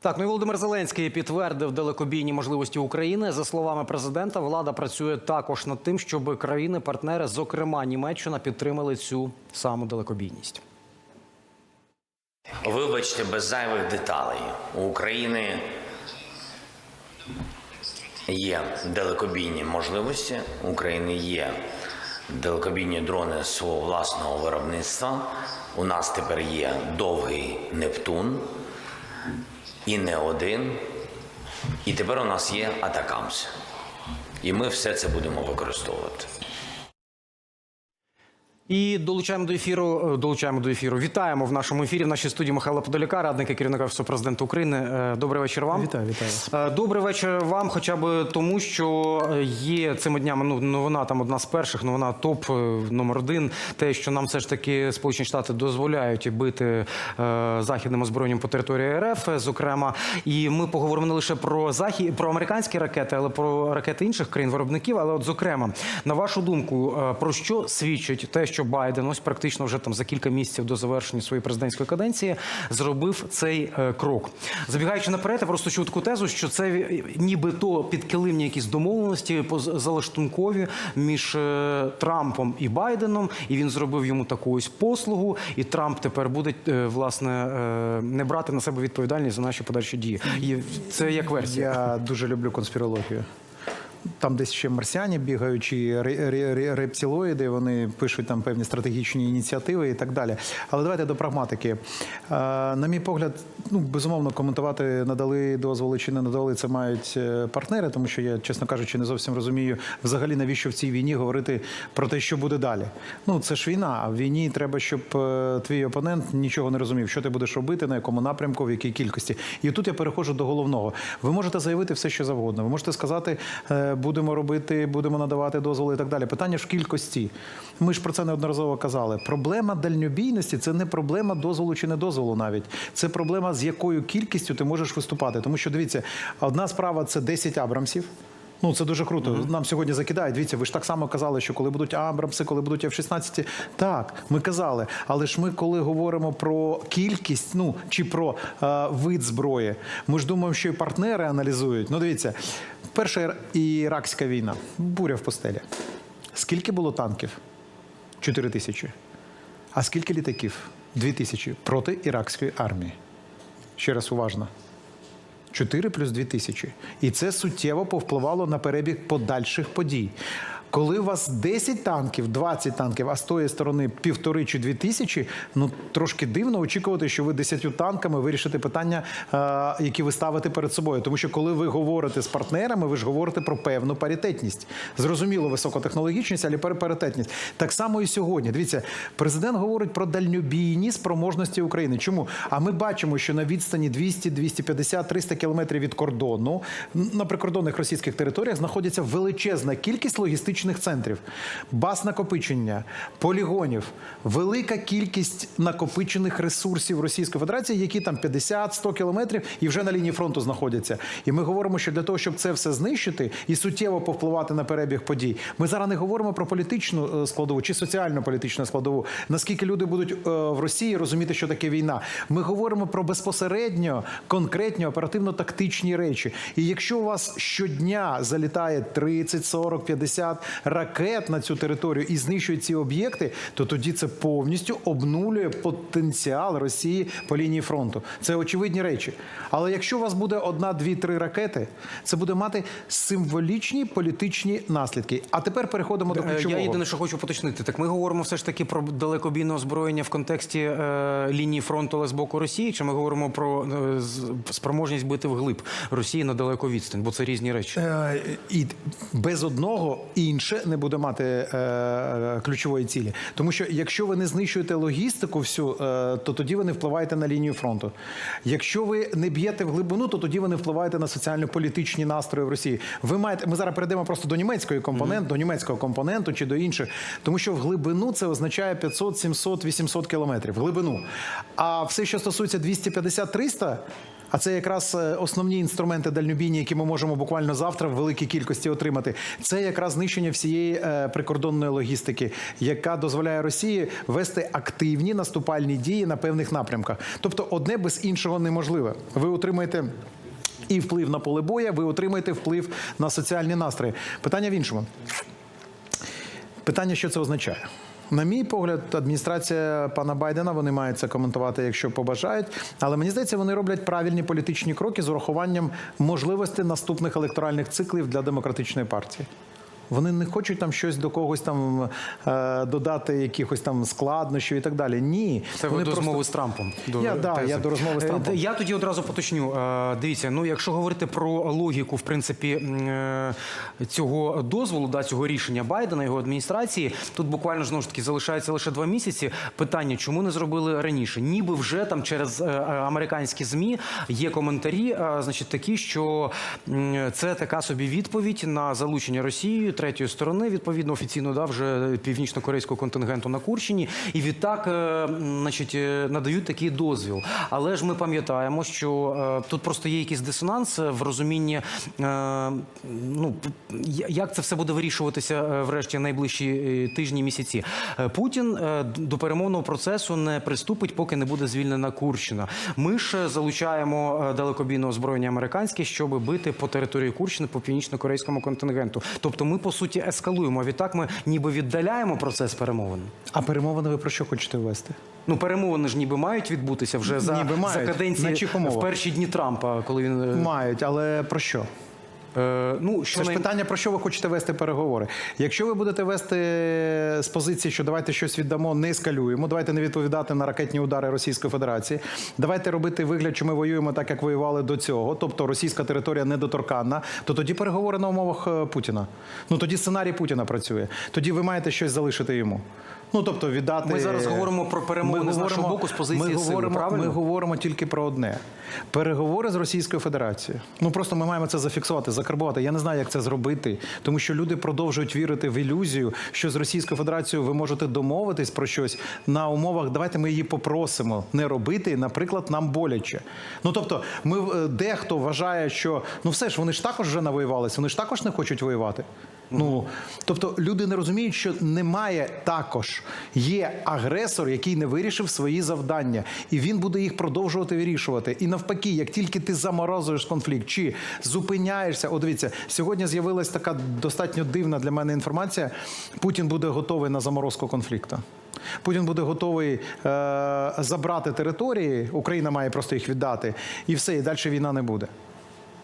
Так, ну і Володимир Зеленський підтвердив далекобійні можливості України. За словами президента, влада працює також над тим, щоб країни-партнери, зокрема Німеччина, підтримали цю саму далекобійність. Вибачте, без зайвих деталей. У України є далекобійні можливості. У України є далекобійні дрони свого власного виробництва. У нас тепер є довгий Нептун і не один. І тепер у нас є Атакамс. І ми все це будемо використовувати. І долучаємо до ефіру. е, Долучаємо до ефіру. Вітаємо в нашому ефірі. В нашій студії Михайла Подоляка, радника керівника Офісу президента України. Е, Добрий вечір вам. Вітаю, вітаю. Е, Добрий вечір вам, хоча б тому, що є цими днями ну, новина там одна з перших, новина топ номер один. Те, що нам все ж таки Сполучені Штати дозволяють бити західним озброєнням по території РФ, зокрема. І ми поговоримо не лише про захід, про американські ракети, але про ракети інших країн-виробників. Але, от, зокрема, на вашу думку, про що свідчить те, що Байден ось практично вже там за кілька місяців до завершення своєї президентської каденції зробив цей е, крок. Забігаючи наперед, я просто чув таку тезу, що це нібито підкилимні якісь домовленості залаштункові між е, Трампом і Байденом, і він зробив йому таку ось послугу. І Трамп тепер буде е, власне не брати на себе відповідальність за наші подальші дії. І це як версія. Я дуже люблю конспірологію. Там десь ще марсіані бігають, чи ре- ре- ре- рептилоїди, вони пишуть там певні стратегічні ініціативи і так далі. Але давайте до прагматики. Е, На мій погляд, ну безумовно, коментувати надали дозволи чи не надали це мають е, партнери, тому що я, чесно кажучи, не зовсім розумію взагалі навіщо в цій війні говорити про те, що буде далі. Ну це ж війна. А в війні треба, щоб е, твій опонент нічого не розумів, що ти будеш робити, на якому напрямку, в якій кількості. І тут я переходжу до головного. Ви можете заявити все, що завгодно. Ви можете сказати, будемо робити, будемо надавати дозволи і так далі. Питання ж кількості. Ми ж про це неодноразово казали. Проблема дальнобійності це не проблема дозволу чи не дозволу навіть. Це проблема, з якою кількістю ти можеш виступати. Тому що дивіться, одна справа це 10 абрамсів. Ну, це дуже круто. Нам сьогодні закидають. Дивіться, ви ж так само казали, що коли будуть Абрамси, коли будуть F-16, так, ми казали. Але ж ми, коли говоримо про кількість, ну чи про е, вид зброї, ми ж думаємо, що і партнери аналізують. Ну, дивіться, перша іракська війна, буря в постелі. Скільки було танків? Чотири тисячі. А скільки літаків? Дві тисячі проти іракської армії. Ще раз уважно. 4 плюс 2 тисячі. І це суттєво повпливало на перебіг подальших подій. Коли у вас 10 танків, 20 танків, а з тої сторони півтори чи дві тисячі, ну трошки дивно очікувати, що ви 10 танками вирішите питання, е, які ви ставите перед собою. Тому що коли ви говорите з партнерами, ви ж говорите про певну паритетність. Зрозуміло, високотехнологічність, але пар- паритетність. Так само і сьогодні. Дивіться, президент говорить про дальнобійні спроможності України. Чому? А ми бачимо, що на відстані 200, 250, 300 кілометрів від кордону на прикордонних російських територіях знаходиться величезна кількість логістичних центрів, баз накопичення, полігонів, велика кількість накопичених ресурсів Російської Федерації, які там 50-100 кілометрів і вже на лінії фронту знаходяться. І ми говоримо, що для того, щоб це все знищити і суттєво повпливати на перебіг подій, ми зараз не говоримо про політичну е, складову чи соціально-політичну складову. Наскільки люди будуть е, в Росії розуміти, що таке війна? Ми говоримо про безпосередньо конкретні оперативно-тактичні речі. І якщо у вас щодня залітає 30, 40, 50 ракет на цю територію і знищують ці об'єкти, то тоді це повністю обнулює потенціал Росії по лінії фронту. Це очевидні речі. Але якщо у вас буде одна, дві, три ракети, це буде мати символічні політичні наслідки. А тепер переходимо до Е, ключового. Я єдине, що хочу поточнити. Так ми говоримо все ж таки про далекобійне озброєння в контексті е, лінії фронту, але з боку Росії, чи ми говоримо про е, спроможність бити вглиб Росії на далеку відстань, бо це різні речі. Е, І без одного інше не буде мати е, ключової цілі. Тому що якщо ви не знищуєте логістику всю, е, то тоді ви не впливаєте на лінію фронту. Якщо ви не б'єте в глибину, то тоді ви не впливаєте на соціально-політичні настрої в Росії. Ви маєте, ми зараз перейдемо просто до німецької компоненту, до німецького компоненту чи до інших, тому що в глибину це означає 500, 700, 800 кілометрів. В глибину. А все, що стосується 250-300, А це якраз е, основні інструменти дальнобійні, які ми можемо буквально завтра в великій кількості отримати. Це якраз знищення всієї е, прикордонної логістики, яка дозволяє Росії вести активні наступальні дії на певних напрямках. Тобто, одне без іншого неможливе. Ви отримаєте. І вплив на поле боя, ви отримаєте вплив на соціальні настрої. Питання в іншому. Питання, що це означає? На мій погляд, адміністрація пана Байдена вони мають це коментувати, якщо побажають. Але мені здається, вони роблять правильні політичні кроки з урахуванням можливості наступних електоральних циклів для демократичної партії. Вони не хочуть там щось до когось там е, додати, якихось там складнощів і так далі. Ні, Це ви вони до розмови з Трампом. До Я, да, тези. я до розмови з Е, Трампом. Я тоді одразу поточню. Е, Дивіться, ну якщо говорити про логіку, в принципі, е, цього дозволу, да, цього рішення Байдена, його адміністрації, тут буквально знову ж таки залишається лише два місяці. Питання, чому не зробили раніше? Ніби вже там через е, е, американські змі є коментарі, е, значить, такі, що м, це така собі відповідь на залучення Росією третьої сторони, відповідно офіційно да, вже північно-корейського контингенту на Курщині, і відтак, е, значить, е, надають такий дозвіл. Але ж ми пам'ятаємо, що е, тут просто є якийсь дисонанс в розумінні, ну як це все буде вирішуватися врешті найближчі тижні, місяці. Путін до перемовного процесу не приступить, поки не буде звільнена Курщина. Ми ж залучаємо далекобійне озброєння американське, щоб бити по території Курщини по північно-корейському контингенту. Тобто, ми по суті ескалуємо. А відтак ми ніби віддаляємо процес перемовин. А перемовини ви про що хочете ввести? Ну, перемовини ж ніби мають відбутися вже за, Ніби за мають. На каденції в перші дні Трампа, коли він е, Мають, але про що? Е, ну що Це ж питання, про що ви хочете вести переговори. Якщо ви будете вести з позиції, що давайте щось віддамо, не ескалюємо, давайте не відповідати на ракетні удари Російської Федерації, давайте робити вигляд, що ми воюємо так, як воювали до цього, тобто російська територія недоторканна, то тоді переговори на умовах е, Путіна. Ну тоді сценарій Путіна працює. Тоді ви маєте щось залишити йому. Ну тобто віддати. Ми зараз говоримо про перемовини з нашого боку з позиції ми сили, говоримо, правильно? Ми говоримо тільки про одне: переговори з Російською Федерацією. Ну просто ми маємо це зафіксувати, закарбувати. Я не знаю, як це зробити, тому що люди продовжують вірити в ілюзію, що з Російською Федерацією ви можете домовитись про щось на умовах. Давайте ми її попросимо не робити. Наприклад, нам боляче. Ну тобто, ми е, дехто вважає, що ну все ж вони ж також вже навоювалися, вони ж також не хочуть воювати. Ну тобто люди не розуміють, що немає також. Є агресор, який не вирішив свої завдання, і він буде їх продовжувати вирішувати. І навпаки, як тільки ти заморозуєш конфлікт чи зупиняєшся, от дивіться, сьогодні з'явилась така достатньо дивна для мене інформація. Путін буде готовий на заморозку конфлікту. Путін буде готовий е, забрати території. Україна має просто їх віддати, і все, і далі війна не буде.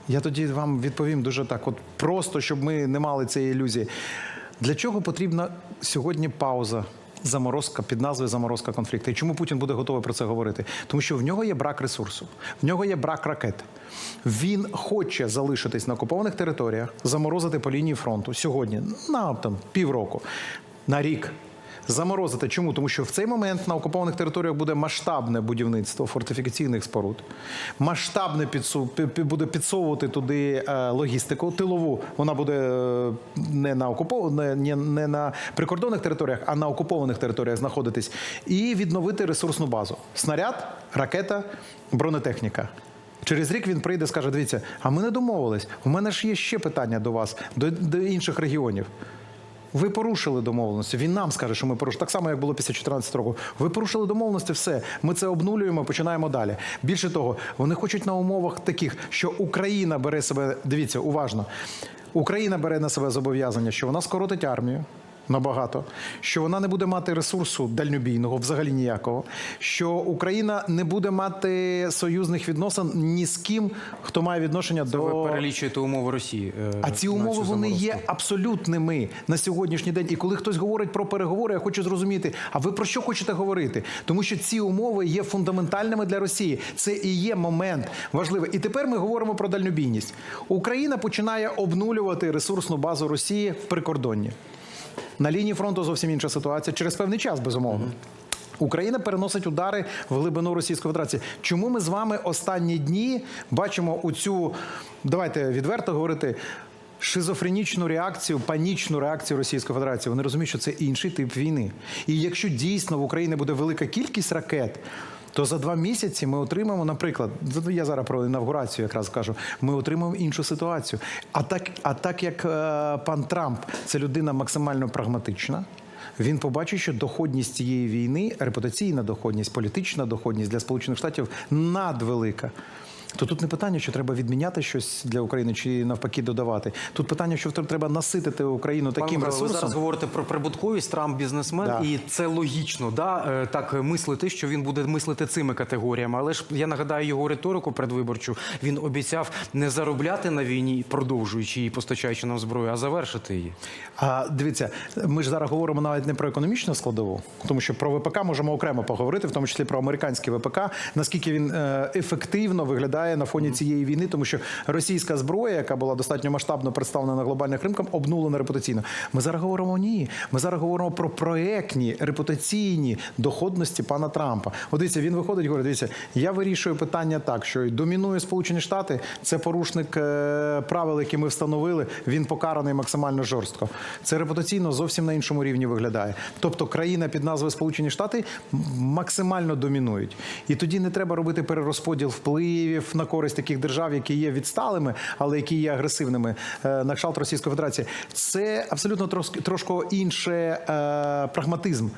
Я тоді вам відповім дуже так, от просто, щоб ми не мали цієї ілюзії. Для чого потрібна сьогодні пауза? Заморозка під назвою заморозка конфлікту. І чому Путін буде готовий про це говорити? Тому що в нього є брак ресурсу, в нього є брак ракет. Він хоче залишитись на окупованих територіях, заморозити по лінії фронту сьогодні на там півроку, на рік. Заморозити. Чому? Тому що в цей момент на окупованих територіях буде масштабне будівництво фортифікаційних споруд, масштабне підсу... пі- пі- буде підсовувати туди е, логістику тилову. Вона буде е, не на окупов... не, не на прикордонних територіях, а на окупованих територіях знаходитись, і відновити ресурсну базу: снаряд, ракета, бронетехніка. Через рік він прийде скаже: дивіться, а ми не домовились. У мене ж є ще питання до вас, до, до інших регіонів. Ви порушили домовленості. Він нам скаже, що ми порушили. Так само, як було після 14 року. Ви порушили домовленості, все. Ми це обнулюємо, починаємо далі. Більше того, вони хочуть на умовах таких, що Україна бере себе. Дивіться, уважно. Україна бере на себе зобов'язання, що вона скоротить армію. Набагато, що вона не буде мати ресурсу дальнобійного, взагалі ніякого. Що Україна не буде мати союзних відносин ні з ким, хто має відношення до ви перелічуєте умови Росії. е, а ці умови вони є абсолютними на сьогоднішній день. І коли хтось говорить про переговори, я хочу зрозуміти, а ви про що хочете говорити? Тому що ці умови є фундаментальними для Росії. Це і є момент важливий. І тепер ми говоримо про дальнобійність. Україна починає обнулювати ресурсну базу Росії в прикордонні. На лінії фронту зовсім інша ситуація через певний час, безумовно. Україна переносить удари в глибину Російської Федерації. Чому ми з вами останні дні бачимо у цю, давайте відверто говорити, шизофренічну реакцію, панічну реакцію Російської Федерації? Вони розуміють, що це інший тип війни. І якщо дійсно в Україні буде велика кількість ракет. То за два місяці ми отримаємо, наприклад, я зараз про інавгурацію якраз кажу, ми отримаємо іншу ситуацію. А так, а так як е, пан Трамп це людина максимально прагматична. Він побачить, що доходність цієї війни, репутаційна доходність, політична доходність для Сполучених Штатів надвелика. То тут не питання, що треба відміняти щось для України чи навпаки додавати. Тут питання, що треба наситити Україну Пане таким Михайло, ви зараз говорите про прибутковість, Трамп бізнесмен, Да. і це логічно, да, е, так мислити, що він буде мислити цими категоріями. Але ж я нагадаю його риторику предвиборчу. Він обіцяв не заробляти на війні, продовжуючи її, постачаючи нам зброю, а завершити її. А дивіться, ми ж зараз говоримо навіть не про економічну складову, тому що про ВПК можемо окремо поговорити, в тому числі про американський ВПК, наскільки він е, ефективно виглядає на фоні цієї війни, тому що російська зброя, яка була достатньо масштабно представлена на глобальних ринках, обнулена репутаційно. Ми зараз говоримо ні. Ми зараз говоримо про проектні репутаційні доходності пана Трампа. От дивіться, він виходить говорить: дивіться, я вирішую питання так, що домінує Сполучені Штати, це порушник е, правил, які ми встановили. Він покараний максимально жорстко. Це репутаційно зовсім на іншому рівні виглядає. Тобто країна під назвою Сполучені Штати максимально домінують. І тоді не треба робити перерозподіл впливів на користь таких держав, які є відсталими, але які є агресивними е, на кшталт Російської Федерації. Це абсолютно трошки трошки інше е, прагматизм.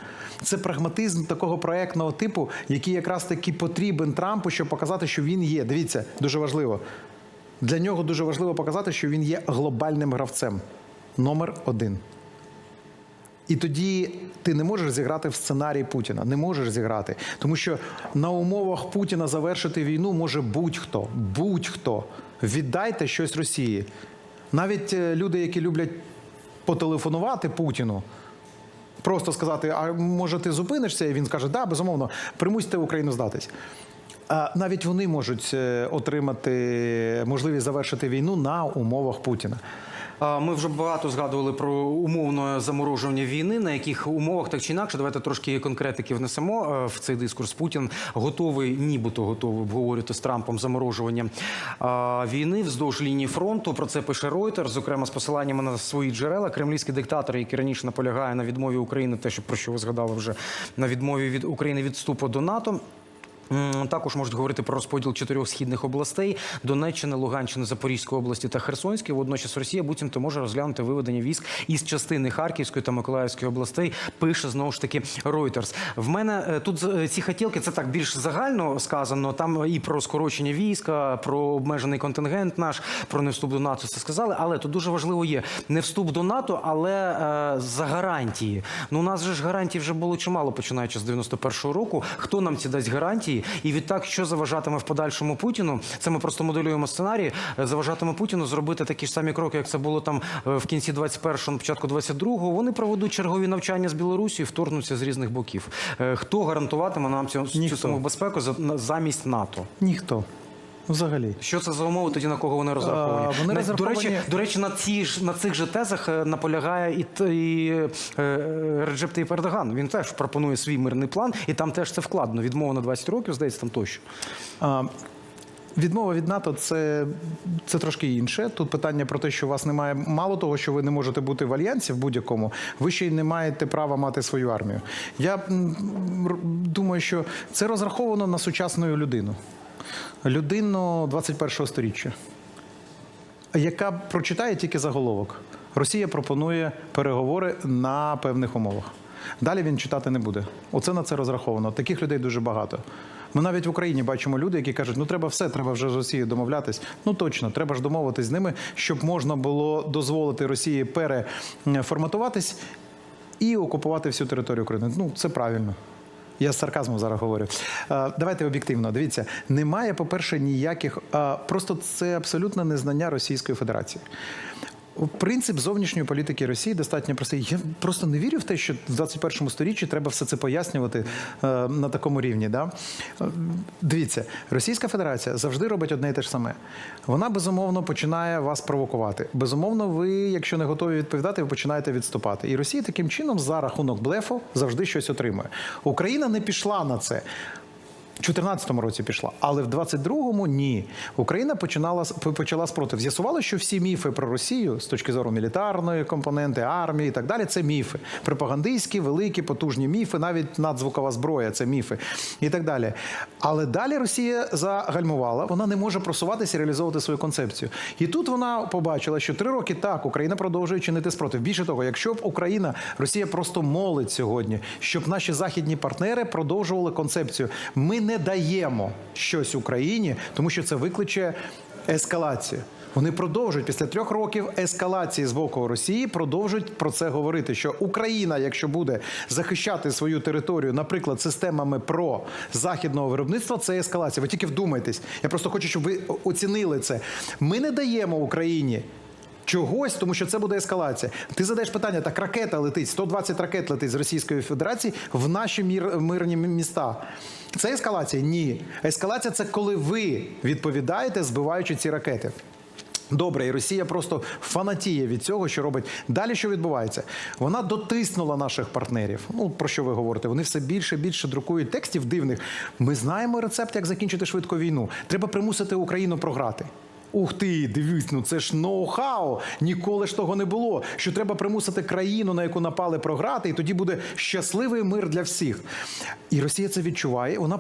Це прагматизм такого проектного типу, який якраз таки потрібен Трампу, щоб показати, що він є. Дивіться, дуже важливо. Для нього дуже важливо показати, що він є глобальним гравцем. Номер один. І тоді ти не можеш зіграти в сценарій Путіна. Не можеш зіграти. Тому що на умовах Путіна завершити війну може будь-хто. Будь-хто. Віддайте щось Росії. Навіть е, люди, які люблять потелефонувати Путіну, просто сказати: а може ти зупинишся? І він скаже, да, безумовно, примусьте Україну здатись. Навіть вони можуть е, отримати можливість завершити війну на умовах Путіна. Ми вже багато згадували про умовне заморожування війни. На яких умовах так чи інакше, давайте трошки конкретики внесемо е, в цей дискурс. Путін готовий, нібито готовий обговорювати з Трампом заморожування війни вздовж лінії фронту. Про це пише Reuters, зокрема з посиланнями на свої джерела. Кремлівський диктатор, який раніше наполягає на відмові України, те, що про що ви згадали вже на відмові від України від вступу до НАТО. Також можуть говорити про розподіл чотирьох східних областей: Донеччини, Луганщини, Запорізької області та Херсонської. Водночас Росія буцімто може розглянути виведення військ із частини Харківської та Миколаївської областей. Пише знову ж таки Reuters. В мене е, тут е, ці хотілки це так більш загально сказано. Там і про скорочення війська, про обмежений контингент наш, про не вступ до НАТО. Це сказали. Але тут дуже важливо є не вступ до НАТО, але е, за гарантії. Ну у нас же ж гарантій вже було чимало, починаючи з 91-го року. Хто нам ці дасть гарантії? І відтак, що заважатиме в подальшому Путіну? Це ми просто моделюємо сценарій. е, Заважатиме Путіну зробити такі ж самі кроки, як це було там е, в кінці 21-го, на початку 22-го. Вони проведуть чергові навчання з Білорусі, вторгнуться з різних боків. Е, Хто гарантуватиме нам цю, цю саму безпеку замість НАТО? Ніхто. Взагалі. Що це за умови? Тоді на кого вони розраховані? вони На- розраховані- До речі, до речі, на ці ж на цих же тезах е, наполягає і, і е, Реджеп Таyyip Ердоган. Він теж пропонує свій мирний план, і там теж це вкладено. Відмова на 20 років, здається, там тощо. А, Відмова від НАТО це, це трошки інше. Тут питання про те, що у вас немає мало того, що ви не можете бути в альянсі в будь-якому, ви ще й не маєте права мати свою армію. Я думаю, що це розраховано на сучасну людину, людину 21-го сторіччя, яка прочитає тільки заголовок. Росія пропонує переговори на певних умовах. Далі він читати не буде. Оце на це розраховано. Таких людей дуже багато. Ми навіть в Україні бачимо люди, які кажуть, ну треба все, треба вже з Росією домовлятись. Ну точно, треба ж домовитись з ними, щоб можна було дозволити Росії переформатуватись і окупувати всю територію України. Ну це правильно. Я з сарказмом зараз говорю. Е, Давайте об'єктивно. Дивіться, немає, по-перше, ніяких. е, Просто це абсолютне незнання Російської Федерації. Принцип зовнішньої політики Росії достатньо простий. Я просто не вірю в те, що в 21 сторіччі треба все це пояснювати е, на такому рівні. Да? Е, Дивіться, Російська Федерація завжди робить одне і те ж саме. Вона безумовно починає вас провокувати. Безумовно, ви, якщо не готові відповідати, ви починаєте відступати. І Росія таким чином за рахунок блефу завжди щось отримує. Україна не пішла на це. В 2014 році пішла, але в 22-му ні. Україна починала почала спротив. З'ясувало, що всі міфи про Росію з точки зору мілітарної компоненти, армії і так далі, це міфи. Пропагандистські, великі, потужні міфи, навіть надзвукова зброя, це міфи і так далі. Але далі Росія загальмувала, вона не може просуватися і реалізовувати свою концепцію. І тут вона побачила, що три роки так Україна продовжує чинити спротив. Більше того, якщо б Україна, Росія просто молить сьогодні, щоб наші західні партнери продовжували концепцію. Ми не даємо щось Україні, тому що це викличе ескалацію. Вони продовжують після трьох років ескалації з боку Росії, продовжують про це говорити. Що Україна, якщо буде захищати свою територію, наприклад, системами про західного виробництва, це ескалація. Ви тільки вдумайтесь. Я просто хочу, щоб ви оцінили це. Ми не даємо Україні. Чогось, тому що це буде ескалація. Ти задаєш питання, так ракета летить, 120 ракет летить з Російської Федерації в наші мір, мирні міста. Це ескалація? Ні. Ескалація це коли ви відповідаєте, збиваючи ці ракети. Добре, і Росія просто фанатіє від цього, що робить. Далі що відбувається? Вона дотиснула наших партнерів. Ну про що ви говорите? Вони все більше і більше друкують текстів дивних. Ми знаємо рецепт, як закінчити швидко війну. Треба примусити Україну програти. Ух ти, дивись, ну це ж ноу-хау. Ніколи ж того не було. Що треба примусити країну, на яку напали програти, і тоді буде щасливий мир для всіх. І Росія це відчуває. Вона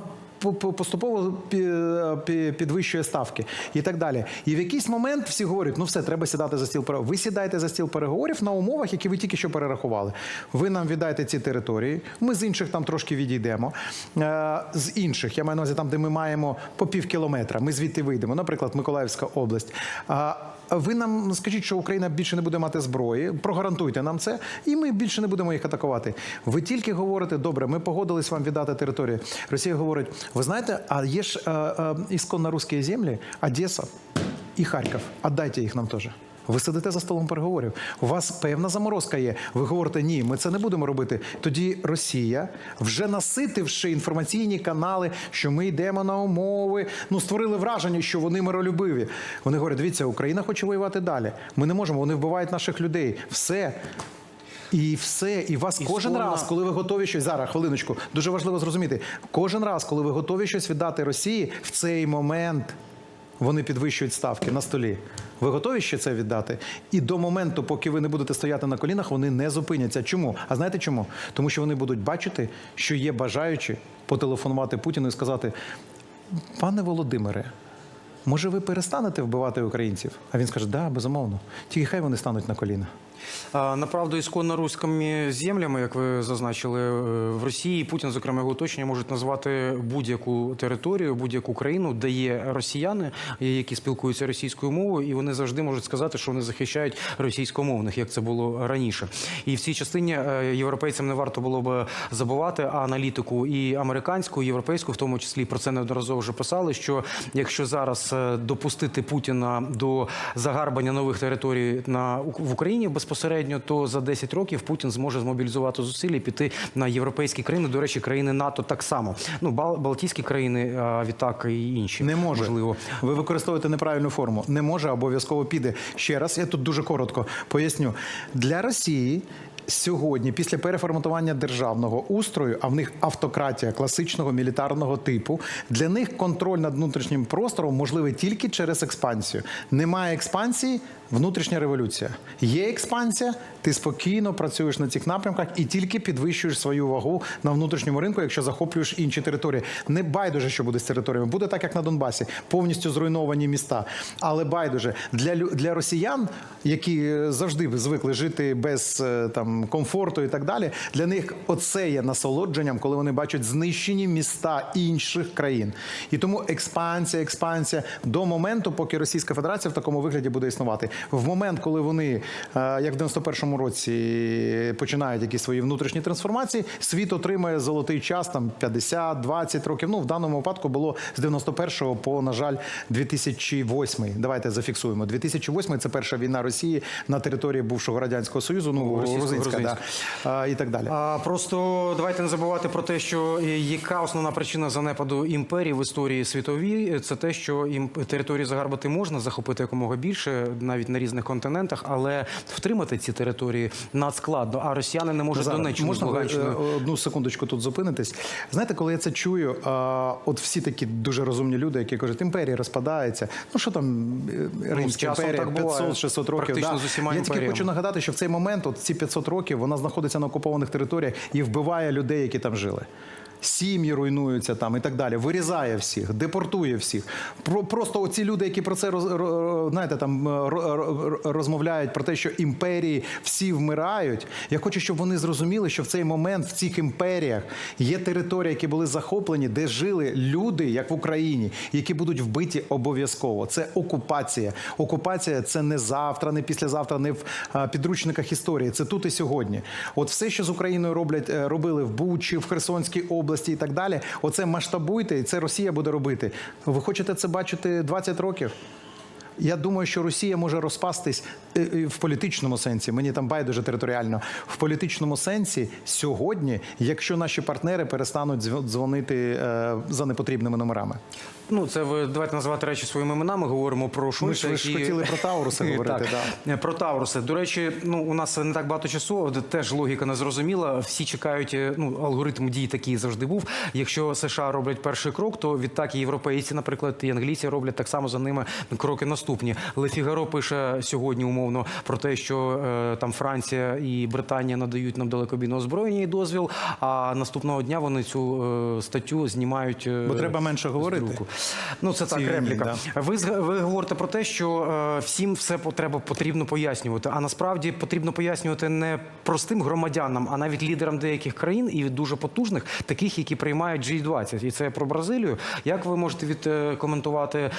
поступово пі- пі- підвищує ставки і так далі. І в якийсь момент всі говорять: ну все, треба сідати за стіл переговорів. Ви сідаєте за стіл переговорів на умовах, які ви тільки що перерахували. Ви нам віддаєте ці території. Ми з інших там трошки відійдемо. Е, З інших, я маю на увазі там, де ми маємо по пів кілометра. Ми звідти вийдемо. Наприклад, Миколаївська область. Ви нам скажіть, що Україна більше не буде мати зброї. Прогарантуйте нам це, і ми більше не будемо їх атакувати. Ви тільки говорите, добре, ми погодились вам віддати територію. Росія говорить: ви знаєте, а є ж е, е, ісконно русські землі, Одеса і Харків. Отдайте їх нам теж. Ви сидите за столом переговорів. У вас певна заморозка є. Ви говорите, ні, ми це не будемо робити. Тоді Росія, вже наситивши інформаційні канали, що ми йдемо на умови, ну створили враження, що вони миролюбиві. Вони говорять, дивіться, Україна хоче воювати далі. Ми не можемо, вони вбивають наших людей. Все. І все, і вас кожен Ісконно- раз, коли ви готові щось зараз, хвилиночку, дуже важливо зрозуміти. Кожен раз, коли ви готові щось віддати Росії, в цей момент вони підвищують ставки на столі. Ви готові ще це віддати? І до моменту, поки ви не будете стояти на колінах, вони не зупиняться. Чому? А знаєте чому? Тому що вони будуть бачити, що є бажаючі потелефонувати Путіну і сказати: пане Володимире. Може, ви перестанете вбивати українців? А він скаже: да, безумовно. Тільки хай вони стануть на коліна. Направду, ісконно руськими землями, як ви зазначили, е, в Росії Путін, зокрема його оточення, можуть назвати будь-яку територію, будь-яку країну, де є росіяни, які спілкуються російською мовою, і вони завжди можуть сказати, що вони захищають російськомовних, як це було раніше. І в цій частині е, європейцям не варто було б забувати аналітику і американську, і європейську, в тому числі про це неодноразово вже писали. Що якщо зараз е, допустити Путіна до загарбання нових територій на в Україні безпосередньо, то за 10 років Путін зможе змобілізувати зусилля і піти на європейські країни. До речі, країни НАТО так само. Ну Бал- Балтійські країни, а відтак і інші Не може. можливо. Ви використовуєте неправильну форму. Не може, обов'язково піде. Ще раз, я тут дуже коротко поясню. Для Росії. Сьогодні, після переформатування державного устрою, а в них автократія класичного мілітарного типу, для них контроль над внутрішнім простором можливий тільки через експансію. Немає експансії, внутрішня революція. Є експансія, ти спокійно працюєш на цих напрямках і тільки підвищуєш свою вагу на внутрішньому ринку, якщо захоплюєш інші території. Не байдуже, що буде з територіями. Буде так, як на Донбасі, повністю зруйновані міста. Але байдуже для для росіян, які е, завжди звикли жити без е, там комфорту і так далі. Для них оце є насолодженням, коли вони бачать знищені міста інших країн. І тому експансія, експансія до моменту, поки Російська Федерація в такому вигляді буде існувати. В момент, коли вони, е, як в 91-му році, починають якісь свої внутрішні трансформації, світ отримає золотий час там 50-20 років. Ну в даному випадку було з 91-го по, на жаль, 2008. Давайте зафіксуємо. 2008 – це перша війна Росії на території бувшого радянського союзу. Ну грузинська, да, і так далі. А просто давайте не забувати про те, що яка основна причина занепаду імперії в історії світовій, це те, що їм території загарбати можна, захопити якомога більше, навіть на різних континентах, але втримати ці території надскладно. А росіяни не можуть Зараз, Донеччину можна е, одну секундочку тут зупинитись. Знаєте, коли я це чую, от всі такі дуже розумні люди, які кажуть, імперія розпадається. Ну що там е, Римська з часом імперія, так буває. 500-600 років. Практично з усіма я тільки хочу нагадати, що в цей момент, от ці 500 років, вона знаходиться на окупованих територіях і вбиває людей, які там жили. Сім'ї руйнуються там і так далі. Вирізає всіх, депортує всіх. Про просто оці люди, які про це знаєте, там е, ро- ро- розмовляють про те, що імперії всі вмирають. Я хочу, щоб вони зрозуміли, що в цей момент в цих імперіях є території, які були захоплені, де жили люди, як в Україні, які будуть вбиті обов'язково. Це окупація. Окупація це не завтра, не післязавтра, не в підручниках історії. Це тут і сьогодні. От все, що з Україною роблять, е, робили в Бучі, в Херсонській області і так далі. Оце масштабуйте, і це Росія буде робити. Ви хочете це бачити 20 років? Я думаю, що Росія може розпастись е, е, в політичному сенсі. Мені там байдуже територіально. В політичному сенсі сьогодні, якщо наші партнери перестануть дзвон- дзвонити е, за непотрібними номерами. Ну, це ви давайте називати речі своїми іменами. Говоримо про Шольца. Ми ж, ви ж і- хотіли про Тауруси говорити. Так, Да. Про Тауруси. До речі, ну у нас не так багато часу. Теж логіка незрозуміла. Всі чекають. Ну алгоритм дій такий завжди був. Якщо США роблять перший крок, то відтак і європейці, наприклад, і англійці роблять так само за ними кроки наступні. Ле Фігаро пише сьогодні умовно про те, що е, там Франція і Британія надають нам далекобійне озброєння і дозвіл. А наступного дня вони цю е, статтю знімають. е, Бо треба менше говорити. друку. Ну це так війні, репліка. да. Ви ви говорите про те, що е, всім все треба потрібно пояснювати. А насправді потрібно пояснювати не простим громадянам, а навіть лідерам деяких країн і дуже потужних, таких, які приймають G20. І це про Бразилію. Як ви можете відкоментувати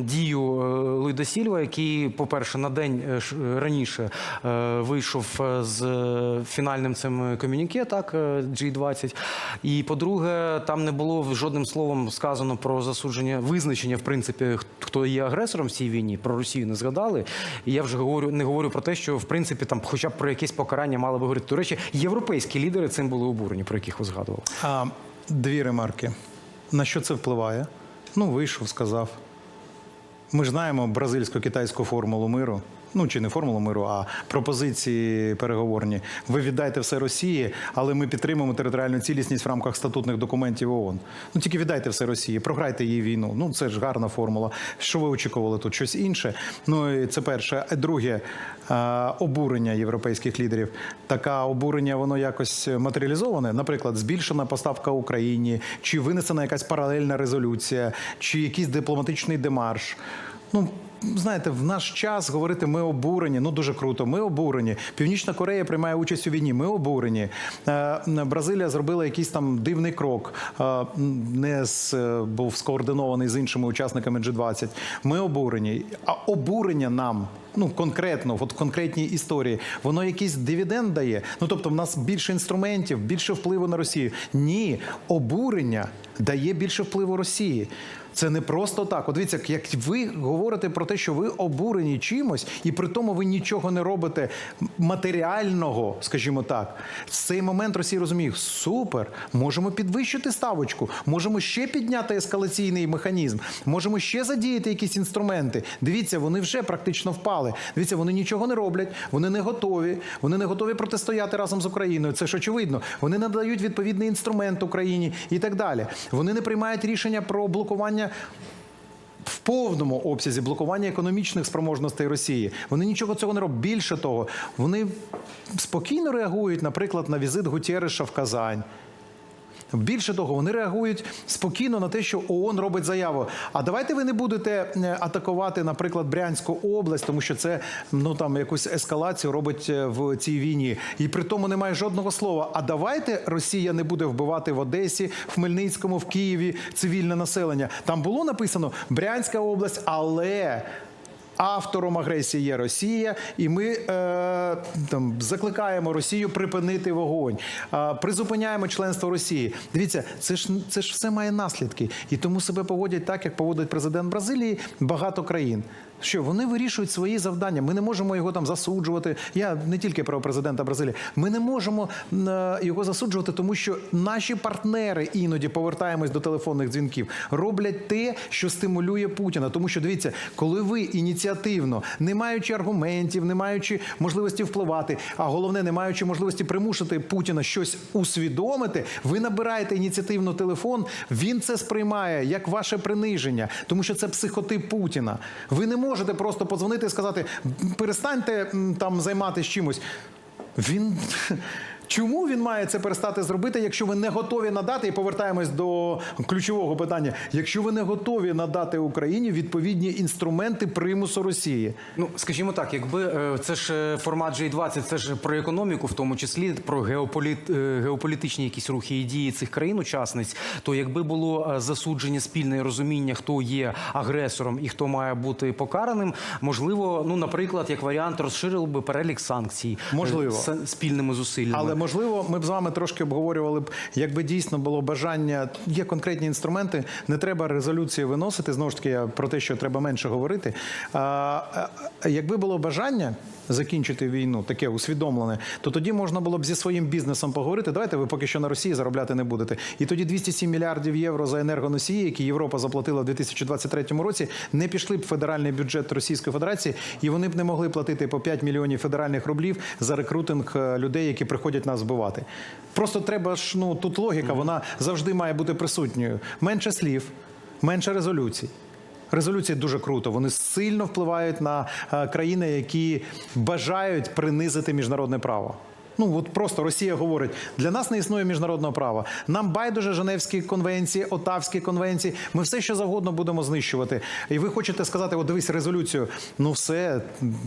дію е, Луїда Сільва, який, по-перше, на день е, раніше е, вийшов е, з е, фінальним цим комюніке, так е, G20. І по-друге, там не було жодним словом сказано про засудження визначення, в принципі, хто є агресором в цій війні. Про Росію не згадали. І я вже говорю, не говорю про те, що в принципі там, хоча б про якесь покарання мали би говорити. До речі, європейські лідери цим були обурені, про яких ви згадували. А, дві ремарки. На що це впливає? Ну, вийшов, сказав. Ми ж знаємо бразильсько-китайську формулу миру. Ну чи не формулу миру, а пропозиції переговорні. Ви віддайте все Росії, але ми підтримуємо територіальну цілісність в рамках статутних документів ООН. Ну тільки віддайте все Росії, програйте її війну. Ну це ж гарна формула. Що ви очікували тут? Щось інше? Ну і це перше. Друге е, обурення європейських лідерів. Таке обурення, воно якось матеріалізоване. Наприклад, збільшена поставка Україні, чи винесена якась паралельна резолюція, чи якийсь дипломатичний демарш. Ну, знаєте, в наш час говорити ми обурені. Ну дуже круто. Ми обурені. Північна Корея приймає участь у війні. Ми обурені. Е, Бразилія зробила якийсь там дивний крок. е, Не з е, був скоординований з іншими учасниками G20. Ми обурені. А обурення нам. Ну, конкретно, от в конкретній історії, воно якийсь дивіденд дає. Ну тобто, в нас більше інструментів, більше впливу на Росію. Ні, обурення дає більше впливу Росії. Це не просто так. От дивіться, як ви говорите про те, що ви обурені чимось, і при тому ви нічого не робите матеріального, скажімо так. В цей момент Росія розуміє, супер, можемо підвищити ставочку, можемо ще підняти ескалаційний механізм, можемо ще задіяти якісь інструменти. Дивіться, вони вже практично впали. Дивіться, вони нічого не роблять, вони не готові, вони не готові протистояти разом з Україною. Це ж очевидно. Вони не надають відповідний інструмент Україні і так далі. Вони не приймають рішення про блокування. В повному обсязі блокування економічних спроможностей Росії вони нічого цього не роблять. Більше того, вони спокійно реагують, наприклад, на візит Гутєреша в Казань. Більше того, вони реагують спокійно на те, що ООН робить заяву. А давайте ви не будете е, атакувати, наприклад, Брянську область, тому що це ну там якусь ескалацію робить е, в цій війні. І при тому немає жодного слова. А давайте Росія не буде вбивати в Одесі, в Хмельницькому, в Києві цивільне населення. Там було написано Брянська область, але. Автором агресії є Росія, і ми е, там закликаємо Росію припинити вогонь, е, призупиняємо членство Росії. Дивіться, це ж це ж все має наслідки, і тому себе поводять так, як поводить президент Бразилії багато країн. Що вони вирішують свої завдання? Ми не можемо його там засуджувати. Я не тільки про президента Бразилії. Ми не можемо е, його засуджувати, тому що наші партнери іноді повертаємось до телефонних дзвінків, роблять те, що стимулює Путіна. Тому що дивіться, коли ви ініціативно, не маючи аргументів, не маючи можливості впливати, а головне, не маючи можливості примусити Путіна щось усвідомити, ви набираєте ініціативно телефон. Він це сприймає як ваше приниження, тому що це психотип Путіна. Ви не можете просто подзвонити і сказати: перестаньте там займатися чимось. Він чому він має це перестати зробити, якщо ви не готові надати, і повертаємось до ключового питання. Якщо ви не готові надати Україні відповідні інструменти примусу Росії, Ну, скажімо так, якби е, це ж е, формат G20, це ж про економіку, в тому числі про геополіт, е, геополітичні якісь рухи і дії цих країн-учасниць, то якби було засудження спільне розуміння, хто є агресором і хто має бути покараним, можливо, ну, наприклад, як варіант, розширили би перелік санкцій Можливо. спільними зусиллями. Але можливо, ми б з вами трошки обговорювали б, якби дійсно було бажання. Є конкретні інструменти, не треба резолюції виносити. Знову ж таки, я про те, що треба менше говорити. А, якби було бажання. Закінчити війну, таке усвідомлене, то тоді можна було б зі своїм бізнесом поговорити. Давайте ви поки що на Росії заробляти не будете. І тоді 207 мільярдів євро за енергоносії, які Європа заплатила в 2023 році, не пішли б федеральний бюджет Російської Федерації, і вони б не могли платити по 5 мільйонів федеральних рублів за рекрутинг е, людей, які приходять нас вбивати. Просто треба ж ну тут логіка, вона завжди має бути присутньою. Менше слів, менше резолюцій. Резолюції дуже круто. Вони сильно впливають на е, країни, які бажають принизити міжнародне право. Ну от просто Росія говорить: для нас не існує міжнародного права. Нам байдуже Женевські конвенції, Отавські конвенції. Ми все, що завгодно будемо знищувати. І ви хочете сказати, от дивись резолюцію. Ну все,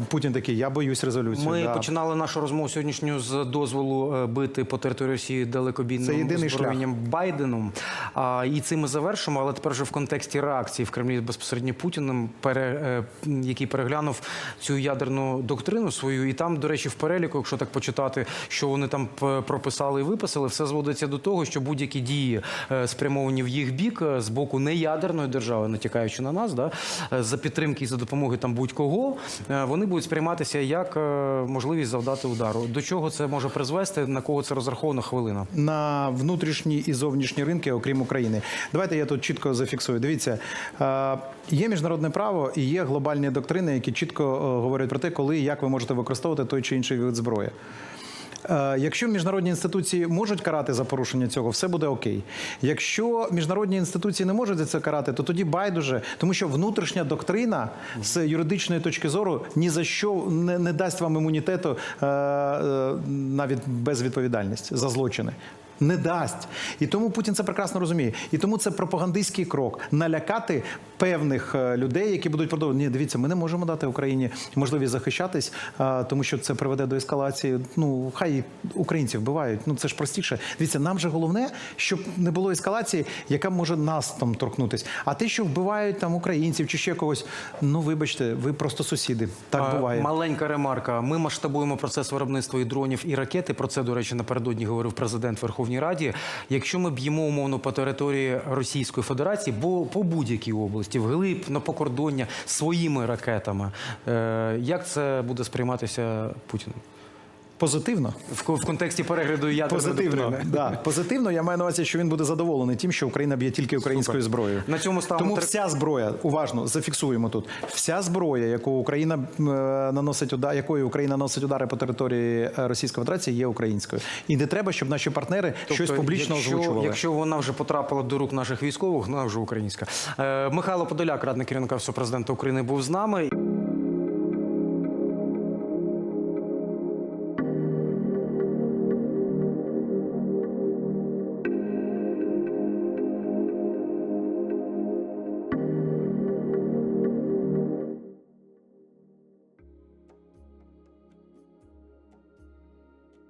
Путін такий, я боюсь резолюції. Ми да. починали нашу розмову сьогоднішню з дозволу е, бити по території Росії далекобійним озброєнням Байденом. А, і цим ми завершимо. Але тепер вже в контексті реакції в Кремлі безпосередньо Путіним, пере, е, який переглянув цю ядерну доктрину свою. І там, до речі, в переліку, якщо так почитати, що вони там прописали і виписали, все зводиться до того, що будь-які дії е, спрямовані в їх бік е, з боку неядерної держави, натякаючи на нас, да, е, за підтримки і за допомоги там будь-кого, вони будуть сприйматися як можливість завдати удару. До чого це може призвести? На кого це розрахована хвилина? на внутрішні і зовнішні ринки, окрім України. Давайте я тут чітко зафіксую. Дивіться, є міжнародне право і є глобальні доктрини, які чітко говорять про те, коли і як ви можете використовувати той чи інший вид зброї. Е, Якщо міжнародні інституції можуть карати за порушення цього, все буде окей. Якщо міжнародні інституції не можуть за це карати, то тоді байдуже, тому що внутрішня доктрина з юридичної точки зору ні за що не, не дасть вам імунітету е, е, навіть без відповідальності за злочини. Не дасть. І тому Путін це прекрасно розуміє. І тому це пропагандистський крок налякати певних е, людей, які будуть продовжувати. Ні, дивіться, ми не можемо дати Україні можливість захищатись, е, тому що це приведе до ескалації. Ну, хай українців вбивають. Ну це ж простіше. Дивіться, нам же головне, щоб не було ескалації, яка може нас там торкнутись. А те, що вбивають там українців чи ще когось, ну вибачте, ви просто сусіди. Так Е, буває. Маленька ремарка. Ми масштабуємо процес виробництва і дронів і ракети. Про це, до речі, напередодні говорив президент Верховній Раді. Якщо ми б'ємо умовно по території Російської Федерації, бо по будь-якій області, вглиб на покордоння своїми ракетами, е, як це буде сприйматися Путіним? Позитивно. В, в контексті перегляду ядерної Позитивно, да. позитивно. Я маю на увазі, що він буде задоволений тим, що Україна б'є тільки українською Супер. зброєю. На цьому ставимо Тому вся зброя, уважно зафіксуємо тут. Вся зброя, яку Україна е, наносить удар, якою Україна наносить удари по території е, Російської Федерації, є українською. І не треба, щоб наші партнери щось Тобто, публічно якщо, озвучували. Якщо вона вже потрапила до рук наших військових, вона вже українська. Е, Михайло Подоляк, радник керівника Офісу президента України, був з нами.